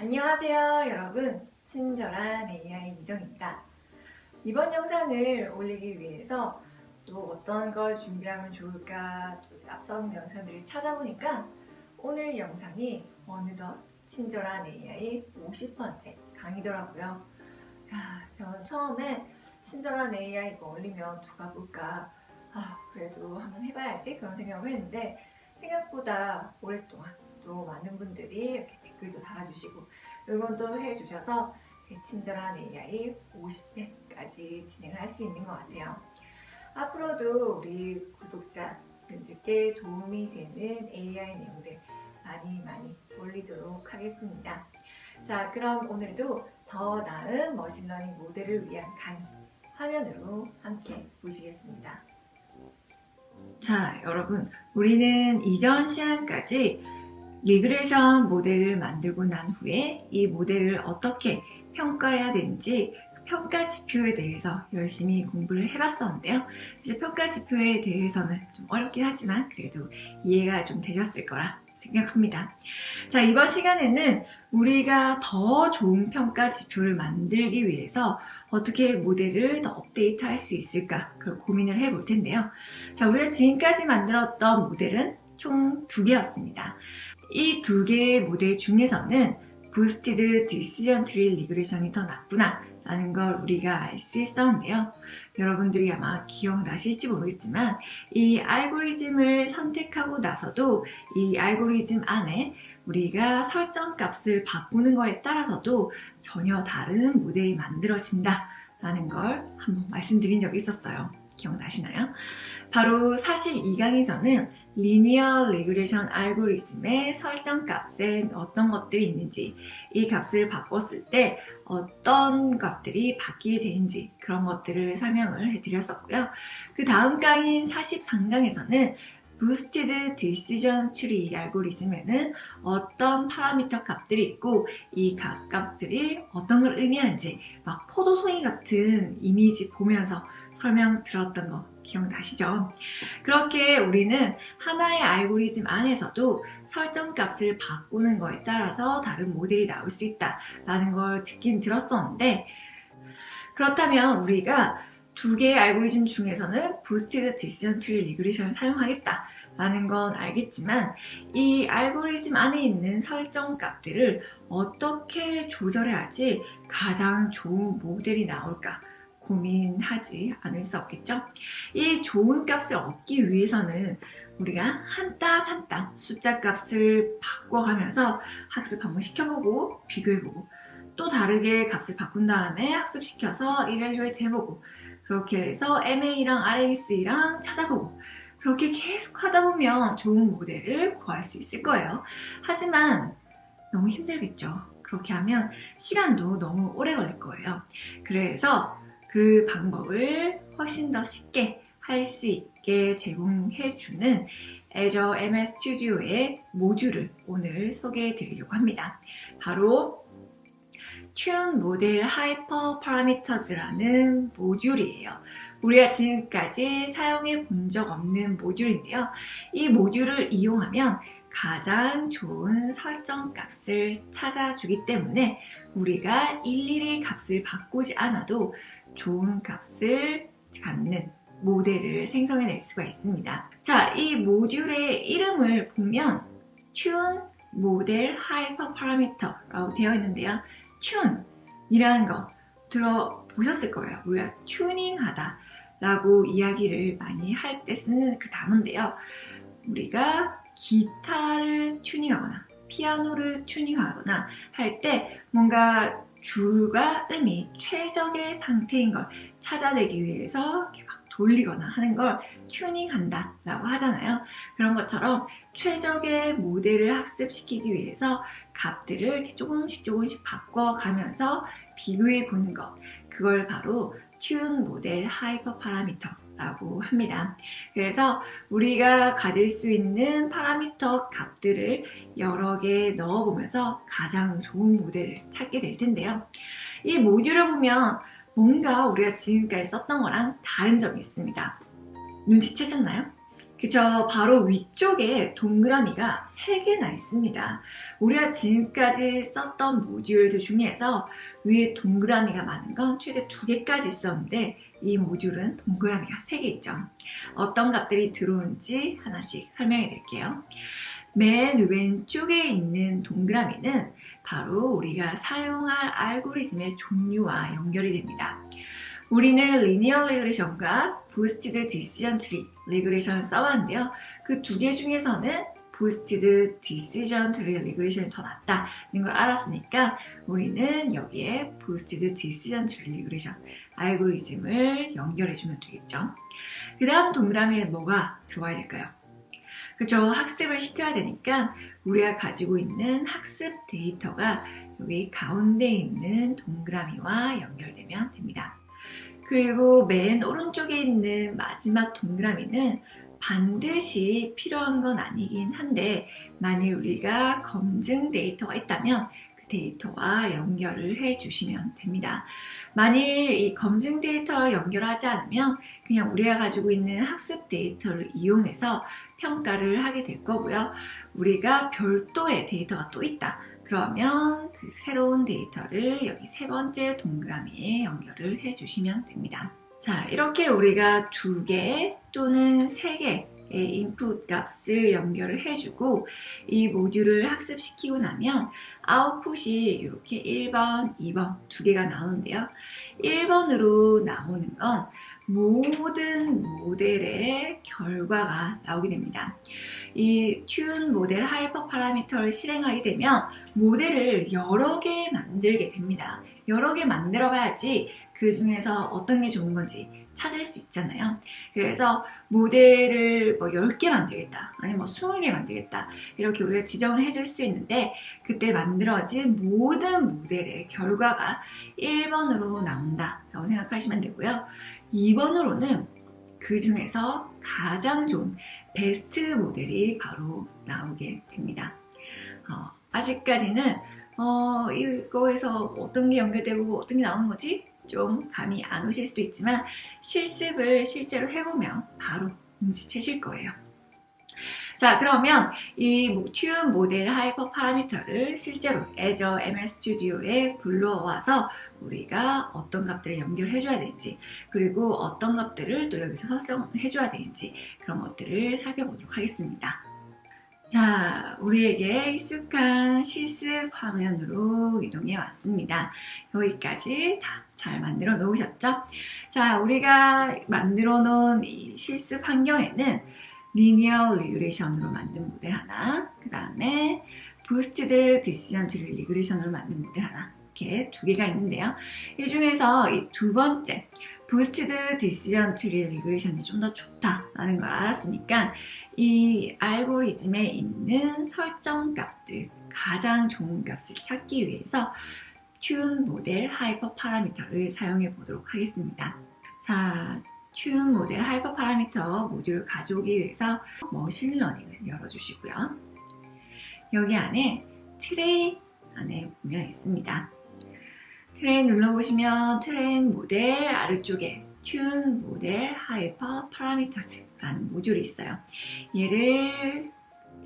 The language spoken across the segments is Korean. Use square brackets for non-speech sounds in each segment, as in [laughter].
안녕하세요 여러분. 친절한 AI 이정입니다. 이번 영상을 올리기 위해서 또 어떤 걸 준비하면 좋을까 또 앞선 영상들을 찾아보니까 오늘 영상이 어느덧 친절한 AI 50번째 강의더라고요. 야, 저는 처음에 친절한 AI 이거 올리면 누가 볼까? 아 그래도 한번 해봐야지 그런 생각을 했는데 생각보다 오랫동안 또 많은 분들이 이렇게 댓글도 달아주시고 응원도 해주셔서 친절한 AI 50회까지 진행을 할수 있는 것 같아요. 앞으로도 우리 구독자분들께 도움이 되는 AI 내용들 많이 많이 올리도록 하겠습니다. 자, 그럼 오늘도 더 나은 머신러닝 모델을 위한 강의 화면으로 함께 보시겠습니다. 자, 여러분, 우리는 이전 시간까지 리그레이션 모델을 만들고 난 후에 이 모델을 어떻게 평가해야 되는지 평가 지표에 대해서 열심히 공부를 해봤었는데요. 이제 평가 지표에 대해서는 좀 어렵긴 하지만 그래도 이해가 좀 되셨을 거라 생각합니다. 자, 이번 시간에는 우리가 더 좋은 평가 지표를 만들기 위해서 어떻게 모델을 더 업데이트 할 수 있을까 그걸 고민을 해볼 텐데요. 자, 우리가 지금까지 만들었던 모델은 총 두 개였습니다. 이 두 개의 모델 중에서는 부스티드 디시전 트리 리그레이션이 더 낫구나 라는 걸 우리가 알 수 있었는데요. 여러분들이 아마 기억나실지 모르겠지만 이 알고리즘을 선택하고 나서도 이 알고리즘 안에 우리가 설정 값을 바꾸는 거에 따라서도 전혀 다른 모델이 만들어진다 라는 걸 한번 말씀드린 적이 있었어요. 기억나시나요? 바로 42강에서는 리니어 레귤레이션 알고리즘의 설정 값에 어떤 것들이 있는지 이 값을 바꿨을 때 어떤 값들이 바뀌게 되는지 그런 것들을 설명을 해드렸었고요. 그 다음 강인 43강에서는 부스티드 디시전 트리 알고리즘에는 어떤 파라미터 값들이 있고 이 값, 값들이 어떤 걸 의미하는지 막 포도송이 같은 이미지 보면서 설명 들었던 거 기억나시죠? 그렇게 우리는 하나의 알고리즘 안에서도 설정 값을 바꾸는 거에 따라서 다른 모델이 나올 수 있다라는 걸 듣긴 들었었는데 그렇다면 우리가 두 개의 알고리즘 중에서는 부스티드 디시전 트리 리그레이션을 사용하겠다 라는 건 알겠지만 이 알고리즘 안에 있는 설정 값들을 어떻게 조절해야지 가장 좋은 모델이 나올까 고민하지 않을 수 없겠죠? 이 좋은 값을 얻기 위해서는 우리가 한땀 한 땀 숫자 값을 바꿔가면서 학습 한번 시켜보고 비교해보고 또 다르게 값을 바꾼 다음에 학습시켜서 이벨리웨이트 해보고 그렇게 해서 MA랑 RAC랑 찾아보고 그렇게 계속 하다 보면 좋은 모델을 구할 수 있을 거예요. 하지만 너무 힘들겠죠. 그렇게 하면 시간도 너무 오래 걸릴 거예요. 그래서 그 방법을 훨씬 더 쉽게 할 수 있게 제공해주는 Azure ML Studio의 모듈을 오늘 소개해 드리려고 합니다. 바로 Tune Model Hyper Parameters라는 모듈이에요. 우리가 지금까지 사용해 본 적 없는 모듈인데요. 이 모듈을 이용하면 가장 좋은 설정 값을 찾아주기 때문에 우리가 일일이 값을 바꾸지 않아도 좋은 값을 갖는 모델을 생성해낼 수가 있습니다. 자, 이 모듈의 이름을 보면 Tune Model Hyper Parameter라고 되어 있는데요. Tune이라는 거 들어보셨을 거예요. 우리가 튜닝하다 라고 이야기를 많이 할 때 쓰는 그 단어인데요. 우리가 기타를 튜닝하거나 피아노를 튜닝하거나 할 때 뭔가 줄과 음이 최적의 상태인 걸 찾아내기 위해서 이렇게 막 돌리거나 하는 걸 튜닝한다 라고 하잖아요. 그런 것처럼 최적의 모델을 학습시키기 위해서 값들을 조금씩 조금씩 바꿔가면서 비교해 보는 것. 그걸 바로 튠 모델 하이퍼 파라미터 라고 합니다. 그래서 우리가 가질 수 있는 파라미터 값들을 여러 개 넣어보면서 가장 좋은 모델을 찾게 될 텐데요. 이 모듈을 보면 뭔가 우리가 지금까지 썼던 거랑 다른 점이 있습니다. 눈치채셨나요? 그쵸. 바로 위쪽에 동그라미가 3개나 있습니다. 우리가 지금까지 썼던 모듈들 중에서 위에 동그라미가 많은 건 최대 2개까지 있었는데 이 모듈은 동그라미가 3개 있죠. 어떤 값들이 들어오는지 하나씩 설명해 드릴게요. 맨 왼쪽에 있는 동그라미는 바로 우리가 사용할 알고리즘의 종류와 연결이 됩니다. 우리는 리니어 리그레션과 부스티드 디시전 트리 리그레션을 써봤는데요. 그 두 개 중에서는 부스티드 디시전 트리 리그레션이 더 낫다는 걸 알았으니까 우리는 여기에 부스티드 디시전 트리 리그레션 알고리즘을 연결해주면 되겠죠. 그 다음 동그라미에 뭐가 들어와야 될까요? 그죠. 학습을 시켜야 되니까 우리가 가지고 있는 학습 데이터가 여기 가운데 있는 동그라미와 연결되면 됩니다. 그리고 맨 오른쪽에 있는 마지막 동그라미는 반드시 필요한 건 아니긴 한데 만일 우리가 검증 데이터가 있다면 그 데이터와 연결을 해 주시면 됩니다. 만일 이 검증 데이터와 연결하지 않으면 그냥 우리가 가지고 있는 학습 데이터를 이용해서 평가를 하게 될 거고요. 우리가 별도의 데이터가 또 있다. 그러면 그 새로운 데이터를 여기 세 번째 동그라미에 연결을 해 주시면 됩니다. 자, 이렇게 우리가 두 개 또는 세 개의 인풋 값을 연결을 해주고 이 모듈을 학습시키고 나면 아웃풋이 이렇게 1번, 2번 두 개가 나오는데요. 1번으로 나오는 건 모든 모델의 결과가 나오게 됩니다. 이 튠 모델 하이퍼 파라미터를 실행하게 되면 모델을 여러 개 만들게 됩니다. 여러 개 만들어 봐야지 그 중에서 어떤 게 좋은 건지 찾을 수 있잖아요. 그래서 모델을 뭐 10개 만들겠다. 아니면 뭐 20개 만들겠다. 이렇게 우리가 지정을 해줄 수 있는데 그때 만들어진 모든 모델의 결과가 1번으로 나온다. 라고 생각하시면 되고요. 2번으로는 그 중에서 가장 좋은 베스트 모델이 바로 나오게 됩니다. 어, 아직까지는 어, 이거에서 어떤 게 연결되고 어떤 게 나오는 거지? 좀 감이 안 오실 수도 있지만 실습을 실제로 해보면 바로 눈치채실 거예요. 자, 그러면 이튜 모델 하이퍼 파라미터를 실제로 애저 ML 스튜디오에 불러와서 우리가 어떤 값들을 연결해 줘야 되는지 그리고 어떤 값들을 또 여기서 설정해 줘야 되는지 그런 것들을 살펴보도록 하겠습니다. 자, 우리에게 익숙한 실습 화면으로 이동해 왔습니다. 여기까지 다 잘 만들어 놓으셨죠? 자, 우리가 만들어 놓은 이 실습 환경에는 리니어 리그레이션으로 만든 모델 하나, 그 다음에 부스티드 디시전 트리 리그레이션으로 만든 모델 하나, 이렇게 두 개가 있는데요. 이 중에서 이 두 번째, 부스티드 디시전 트리 리그레이션이 좀 더 좋다라는 걸 알았으니까 이 알고리즘에 있는 설정 값들, 가장 좋은 값을 찾기 위해서 튠 모델 하이퍼 파라미터를 사용해 보도록 하겠습니다. 자, 튠 모델 하이퍼 파라미터 모듈을 가져오기 위해서 머신러닝을 열어주시고요. 여기 안에 트레인 안에 보면 있습니다. 트레인 눌러보시면 트레인 모델 아래쪽에 튠 모델 하이퍼 파라미터즈라는 모듈이 있어요. 얘를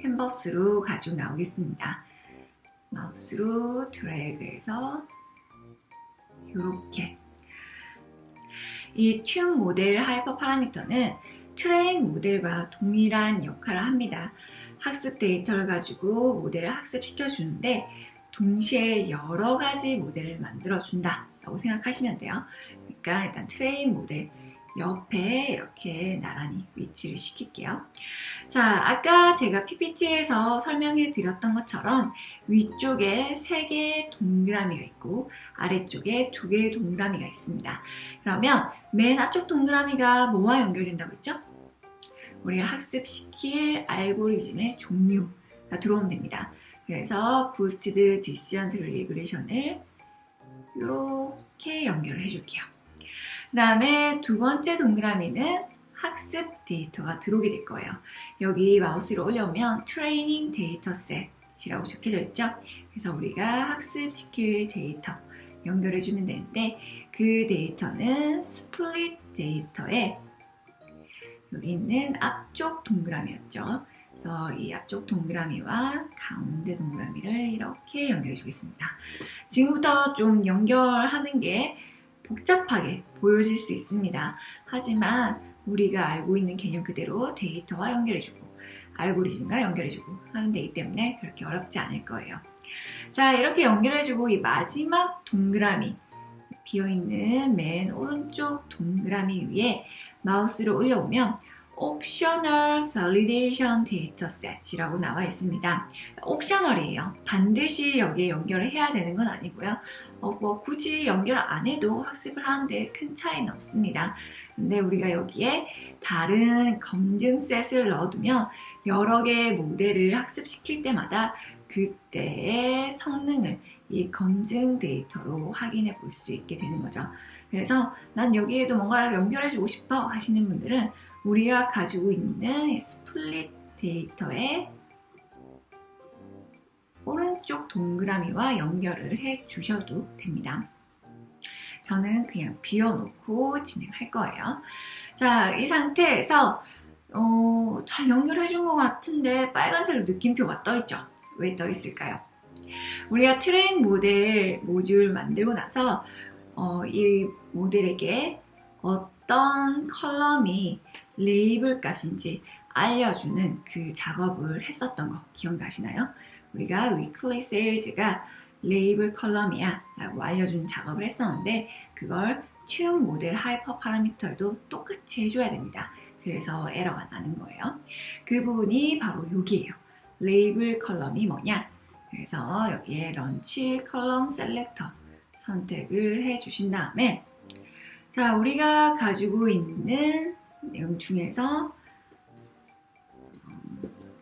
캔버스로 가지고 나오겠습니다. 마우스로 드래그해서 이렇게 이 튠 모델 하이퍼 파라미터는 트레인 모델과 동일한 역할을 합니다. 학습 데이터를 가지고 모델을 학습시켜 주는데 동시에 여러 가지 모델을 만들어 준다 라고 생각하시면 돼요. 그러니까 일단 트레인 모델 옆에 이렇게 나란히 위치를 시킬게요. 자, 아까 제가 PPT에서 설명해 드렸던 것처럼 위쪽에 3개의 동그라미가 있고 아래쪽에 2개의 동그라미가 있습니다. 그러면 맨 앞쪽 동그라미가 뭐와 연결된다고 했죠? 우리가 학습시킬 알고리즘의 종류가 들어오면 됩니다. 그래서 부스티드 디시전 리그레이션을 이렇게 연결을 해줄게요. 그 다음에 두 번째 동그라미는 학습 데이터가 들어오게 될 거예요. 여기 마우스를 올려오면 트레이닝 데이터셋이라고 적혀져 있죠. 그래서 우리가 학습시킬 데이터 연결해 주면 되는데 그 데이터는 스플릿 데이터에 여기 있는 앞쪽 동그라미였죠. 그래서 이 앞쪽 동그라미와 가운데 동그라미를 이렇게 연결해 주겠습니다. 지금부터 좀 연결하는 게 복잡하게 보여질 수 있습니다. 하지만 우리가 알고 있는 개념 그대로 데이터와 연결해주고 알고리즘과 연결해주고 하면 되기 때문에 그렇게 어렵지 않을 거예요. 자, 이렇게 연결해주고 이 마지막 동그라미 비어있는 맨 오른쪽 동그라미 위에 마우스를 올려보면 Optional Validation Dataset이라고 나와 있습니다. 옵셔널이에요. 반드시 여기에 연결을 해야 되는 건 아니고요. 어, 뭐 굳이 연결 안 해도 학습을 하는데 큰 차이는 없습니다. 근데 우리가 여기에 다른 검증 셋을 넣어두면 여러 개의 모델을 학습시킬 때마다 그때의 성능을 이 검증 데이터로 확인해 볼 수 있게 되는 거죠. 그래서 난 여기에도 뭔가를 연결해 주고 싶어 하시는 분들은 우리가 가지고 있는 스플릿 데이터의 오른쪽 동그라미와 연결을 해 주셔도 됩니다. 저는 그냥 비워놓고 진행할 거예요. 자, 이 상태에서 어, 잘 연결해 준 것 같은데 빨간색으로 느낌표가 떠 있죠. 왜 떠 있을까요? 우리가 트레인 모델 모듈 만들고 나서 어, 이 모델에게 어떤 컬럼이 레이블 값인지 알려주는 그 작업을 했었던 거 기억나시나요? 우리가 weekly sales가 레이블 컬럼이야 라고 알려주는 작업을 했었는데 그걸 튠 모델 하이퍼 파라미터에도 똑같이 해줘야 됩니다. 그래서 에러가 나는 거예요. 그 부분이 바로 여기에요. 레이블 컬럼이 뭐냐? 그래서 여기에 런치 컬럼 셀렉터 선택을 해 주신 다음에 자 우리가 가지고 있는 내용 중에서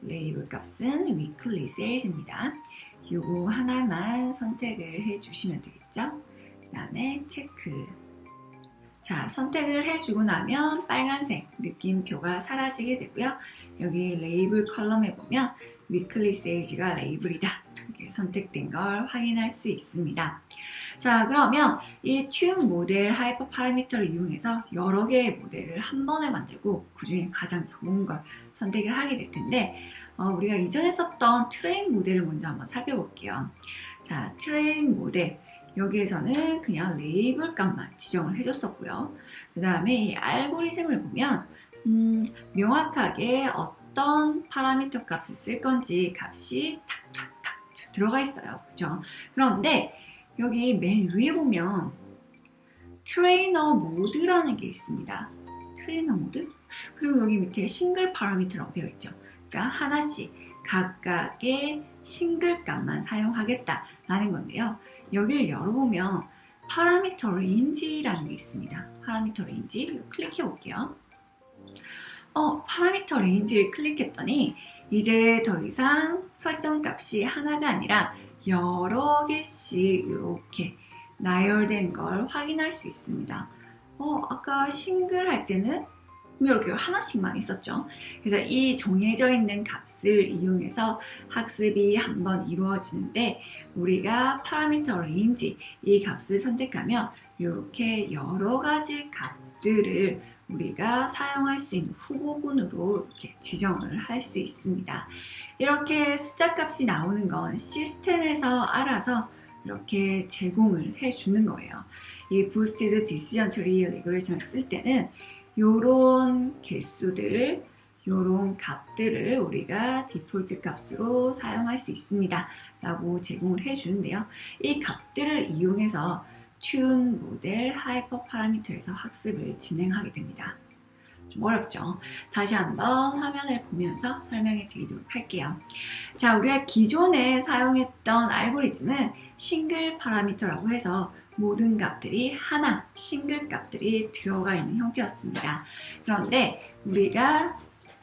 레이블 값은 weekly sales입니다. 요거 하나만 선택을 해 주시면 되겠죠? 그 다음에 체크 자 선택을 해주고 나면 빨간색 느낌표가 사라지게 되고요. 여기 레이블 컬럼에 보면 weekly sales가 레이블이다 이렇게 선택된 걸 확인할 수 있습니다. 자 그러면 이튠 모델 하이퍼 파라미터를 이용해서 여러 개의 모델을 한 번에 만들고 그 중에 가장 좋은 걸 선택을 하게 될 텐데 어, 우리가 이전에 썼던 트레인 모델을 먼저 한번 살펴볼게요. 자 트레인 모델 여기에서는 그냥 레이블 값만 지정을 해줬었고요. 그 다음에 이 알고리즘을 보면 음, 명확하게 어떤 파라미터 값을 쓸 건지 값이 탁탁탁 들어가 있어요. 그죠? 그런데 여기 맨 위에 보면 트레이너 모드라는 게 있습니다. 트레이너 모드? 그리고 여기 밑에 싱글 파라미터라고 되어 있죠. 그러니까 하나씩 각각의 싱글 값만 사용하겠다라는 건데요. 여기를 열어보면 파라미터 레인지라는 게 있습니다. 파라미터 레인지 클릭해 볼게요. 어, 파라미터 레인지를 클릭했더니 이제 더 이상 설정 값이 하나가 아니라 여러 개씩 이렇게 나열된 걸 확인할 수 있습니다. 어, 아까 싱글 할 때는 이렇게 하나씩만 있었죠. 그래서 이 정해져 있는 값을 이용해서 학습이 한번 이루어지는데 우리가 파라미터 레인지 이 값을 선택하면 이렇게 여러 가지 값들을 우리가 사용할 수 있는 후보군으로 이렇게 지정을 할 수 있습니다. 이렇게 숫자 값이 나오는 건 시스템에서 알아서 이렇게 제공을 해주는 거예요. 이 Boosted Decision Tree Regression을 쓸 때는 요런 개수들, 요런 값들을 우리가 디폴트 값으로 사용할 수 있습니다. 라고 제공을 해주는데요. 이 값들을 이용해서 튠 모델 하이퍼 파라미터에서 학습을 진행하게 됩니다. 좀 어렵죠? 다시 한번 화면을 보면서 설명해 드리도록 할게요. 자, 우리가 기존에 사용했던 알고리즘은 싱글 파라미터라고 해서 모든 값들이 하나, 싱글 값들이 들어가 있는 형태였습니다. 그런데 우리가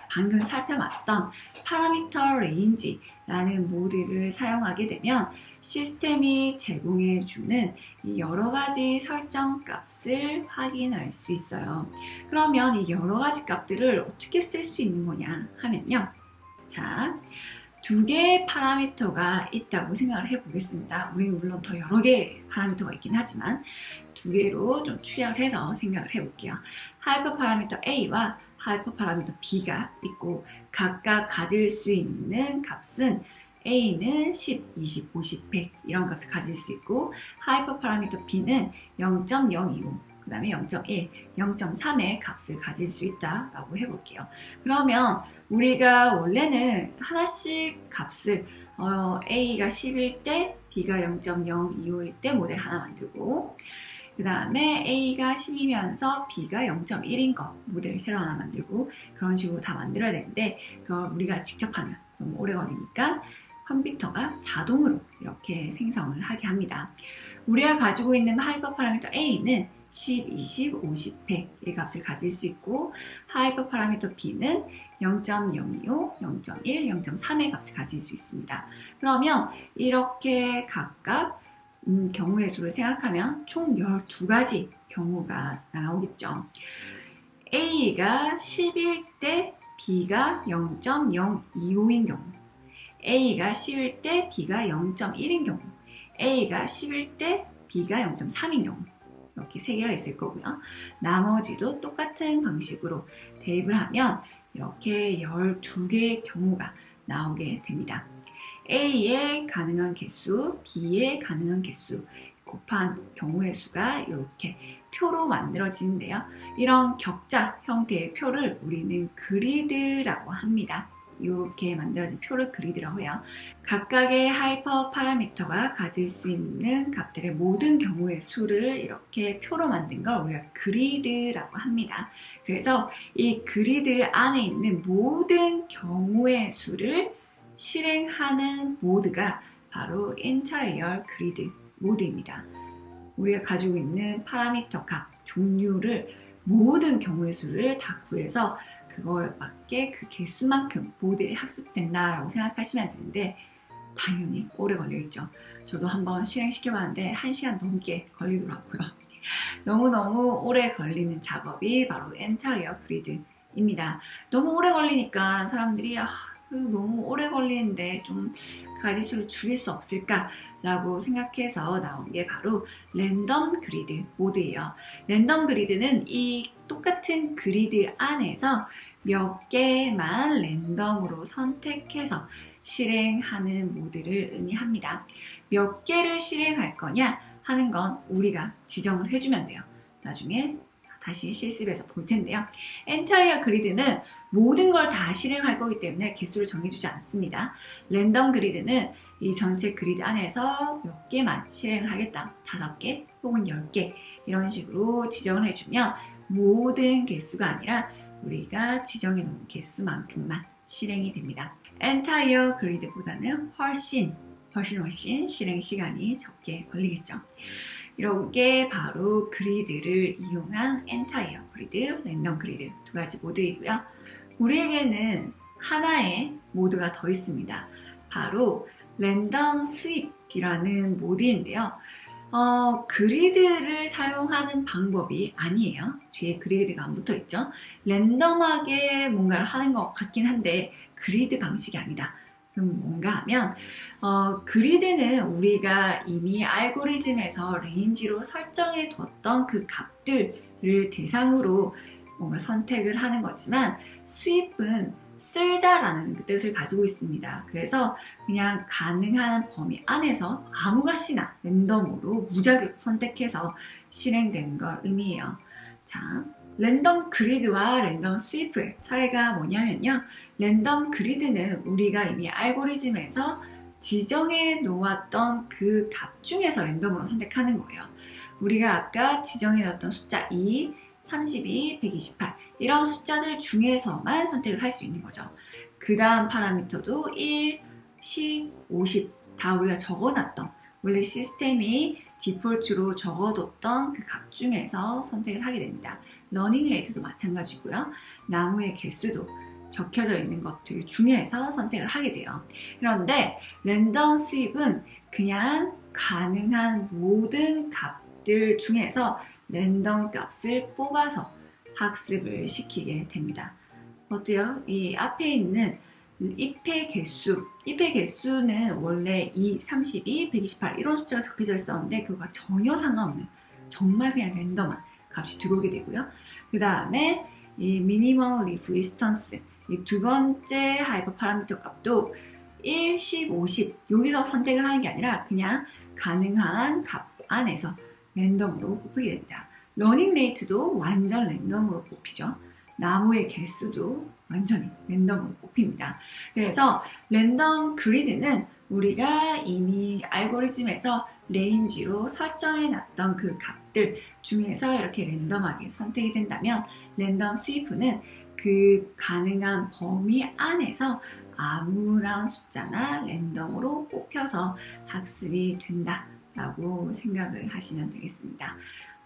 방금 살펴봤던 파라미터 레인지라는 모듈을 사용하게 되면 시스템이 제공해 주는 이 여러 가지 설정 값을 확인할 수 있어요. 그러면 이 여러 가지 값들을 어떻게 쓸 수 있는 거냐 하면요. 자, 두 개의 파라미터가 있다고 생각을 해 보겠습니다. 우리는 물론 더 여러 개의 파라미터가 있긴 하지만 두 개로 좀 추려를 해서 생각을 해 볼게요. 하이퍼 파라미터 A와 하이퍼 파라미터 B가 있고 각각 가질 수 있는 값은 A는 10, 20, 50, 100 이런 값을 가질 수 있고 하이퍼 파라미터 B는 0.025, 그 다음에 0.1, 0.3의 값을 가질 수 있다라고 해볼게요. 그러면 우리가 원래는 하나씩 값을 어, A가 10일 때 B가 0.025일 때 모델 하나 만들고 그 다음에 A가 10이면서 B가 0.1인 거 모델 새로 하나 만들고 그런 식으로 다 만들어야 되는데 그걸 우리가 직접 하면 너무 오래 걸리니까 컴퓨터가 자동으로 이렇게 생성을 하게 합니다. 우리가 가지고 있는 하이퍼 파라미터 A는 10, 20, 50, 100의 값을 가질 수 있고 하이퍼 파라미터 B는 0.025, 0.1, 0.3의 값을 가질 수 있습니다. 그러면 이렇게 각각 음, 경우의 수를 생각하면 총 12가지 경우가 나오겠죠. A가 10일 때 B가 0.025인 경우, A가 10일 때 B가 0.1인 경우, A가 10일 때 B가 0.3인 경우, 이렇게 세 개가 있을 거고요. 나머지도 똑같은 방식으로 대입을 하면 이렇게 12개의 경우가 나오게 됩니다. A의 가능한 개수, B의 가능한 개수 곱한 경우의 수가 이렇게 표로 만들어지는데요. 이런 격자 형태의 표를 우리는 그리드라고 합니다. 이렇게 만들어진 표를 그리드라고 해요. 각각의 하이퍼 파라미터가 가질 수 있는 값들의 모든 경우의 수를 이렇게 표로 만든 걸 우리가 그리드라고 합니다. 그래서 이 그리드 안에 있는 모든 경우의 수를 실행하는 모드가 바로 entire grid 모드입니다. 우리가 가지고 있는 파라미터 값, 종류를 모든 경우의 수를 다 구해서 그거에 맞게 그 개수만큼 모델이 학습된다라고 생각하시면 되는데 당연히 오래 걸리겠죠. 저도 한번 실행시켜봤는데 1시간 넘게 걸리더라고요. [laughs] 너무너무 오래 걸리는 작업이 바로 entire grid입니다. 너무 오래 걸리니까 사람들이 아, 너무 오래 걸리는데 좀 가지수를 줄일 수 없을까라고 생각해서 나온 게 바로 랜덤 그리드 모드예요. 랜덤 그리드는 이 똑같은 그리드 안에서 몇 개만 랜덤으로 선택해서 실행하는 모드를 의미합니다. 몇 개를 실행할 거냐 하는 건 우리가 지정을 해주면 돼요. 나중에 다시 실습에서 볼 텐데요. 엔타이어 그리드는 모든 걸 다 실행할 거기 때문에 개수를 정해주지 않습니다. 랜덤 그리드는 이 전체 그리드 안에서 몇 개만 실행을 하겠다. 다섯 개 혹은 열 개 이런 식으로 지정을 해주면 모든 개수가 아니라 우리가 지정해 놓은 개수만큼만 실행이 됩니다. 엔타이어 그리드보다는 훨씬 훨씬 훨씬 실행 시간이 적게 걸리겠죠. 이런 게 바로 그리드를 이용한 엔타이어 그리드, 랜덤 그리드 두 가지 모드이고요. 우리에게는 하나의 모드가 더 있습니다. 바로 랜덤 스윕이라는 모드인데요. 어, 그리드를 사용하는 방법이 아니에요. 뒤에 그리드가 안 붙어 있죠. 랜덤하게 뭔가를 하는 것 같긴 한데 그리드 방식이 아니다. 그럼 뭔가 하면 어, 그리드는 우리가 이미 알고리즘에서 레인지로 설정해 뒀던 그 값들을 대상으로 뭔가 선택을 하는 거지만 수입은 쓸다라는 그 뜻을 가지고 있습니다. 그래서 그냥 가능한 범위 안에서 아무 값이나 랜덤으로 무작위로 선택해서 실행되는 걸 의미해요. 자, 랜덤 그리드와 랜덤 스위프의 차이가 뭐냐면요. 랜덤 그리드는 우리가 이미 알고리즘에서 지정해 놓았던 그 값 중에서 랜덤으로 선택하는 거예요. 우리가 아까 지정해 놨던 숫자 2, 32, 128 이런 숫자들 중에서만 선택을 할 수 있는 거죠. 그 다음 파라미터도 1, 10, 50 다 우리가 적어놨던 원래 시스템이 디폴트로 적어뒀던 그 값 중에서 선택을 하게 됩니다. 러닝 레이트도 마찬가지고요. 나무의 개수도 적혀져 있는 것들 중에서 선택을 하게 돼요. 그런데 랜덤 수입은 그냥 가능한 모든 값들 중에서 랜덤 값을 뽑아서 학습을 시키게 됩니다. 어때요? 이 앞에 있는 잎의 개수, 잎의 개수는 원래 2, 32, 128 이런 숫자가 적혀져 있었는데 그거가 전혀 상관없는 정말 그냥 랜덤한 값이 들어오게 되고요. 그 다음에 이 미니멀 리프 디스턴스 이 두 번째 하이퍼 파라미터 값도 1, 10, 50 여기서 선택을 하는 게 아니라 그냥 가능한 값 안에서 랜덤으로 뽑히게 됩니다. 러닝 레이트도 완전 랜덤으로 뽑히죠. 나무의 개수도 완전히 랜덤으로 뽑힙니다. 그래서 랜덤 그리드는 우리가 이미 알고리즘에서 레인지로 설정해 놨던 그 값들 중에서 이렇게 랜덤하게 선택이 된다면 랜덤 스위프는 그 가능한 범위 안에서 아무런 숫자나 랜덤으로 뽑혀서 학습이 된다라고 생각을 하시면 되겠습니다.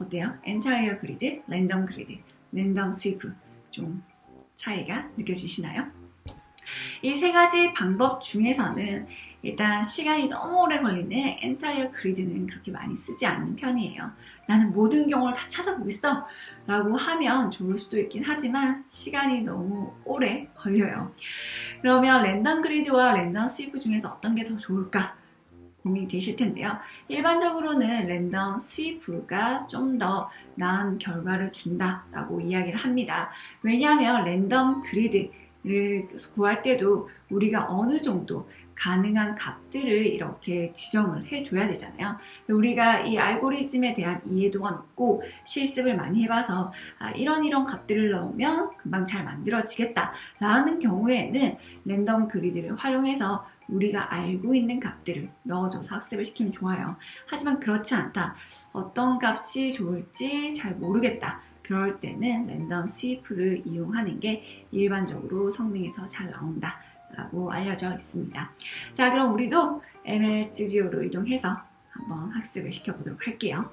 어때요? 엔타이어 그리드, 랜덤 그리드, 랜덤 스위프 좀 차이가 느껴지시나요? 이 세 가지 방법 중에서는 일단 시간이 너무 오래 걸리는 엔타이어 그리드는 그렇게 많이 쓰지 않는 편이에요. 나는 모든 경우를 다 찾아보겠어 라고 하면 좋을 수도 있긴 하지만 시간이 너무 오래 걸려요. 그러면 랜덤 그리드와 랜덤 스위프 중에서 어떤 게 더 좋을까? 고민이 되실 텐데요. 일반적으로는 랜덤 스위프가 좀 더 나은 결과를 준다라고 이야기를 합니다. 왜냐하면 랜덤 그리드 를 구할 때도 우리가 어느 정도 가능한 값들을 이렇게 지정을 해줘야 되잖아요. 우리가 이 알고리즘에 대한 이해도가 높고 실습을 많이 해봐서 아, 이런 이런 값들을 넣으면 금방 잘 만들어지겠다라는 경우에는 랜덤 그리드를 활용해서 우리가 알고 있는 값들을 넣어줘서 학습을 시키면 좋아요. 하지만 그렇지 않다. 어떤 값이 좋을지 잘 모르겠다. 그럴 때는 랜덤 스위프를 이용하는 게 일반적으로 성능이 더 잘 나온다. 라고 알려져 있습니다. 자, 그럼 우리도 ML 스튜디오로 이동해서 한번 학습을 시켜보도록 할게요.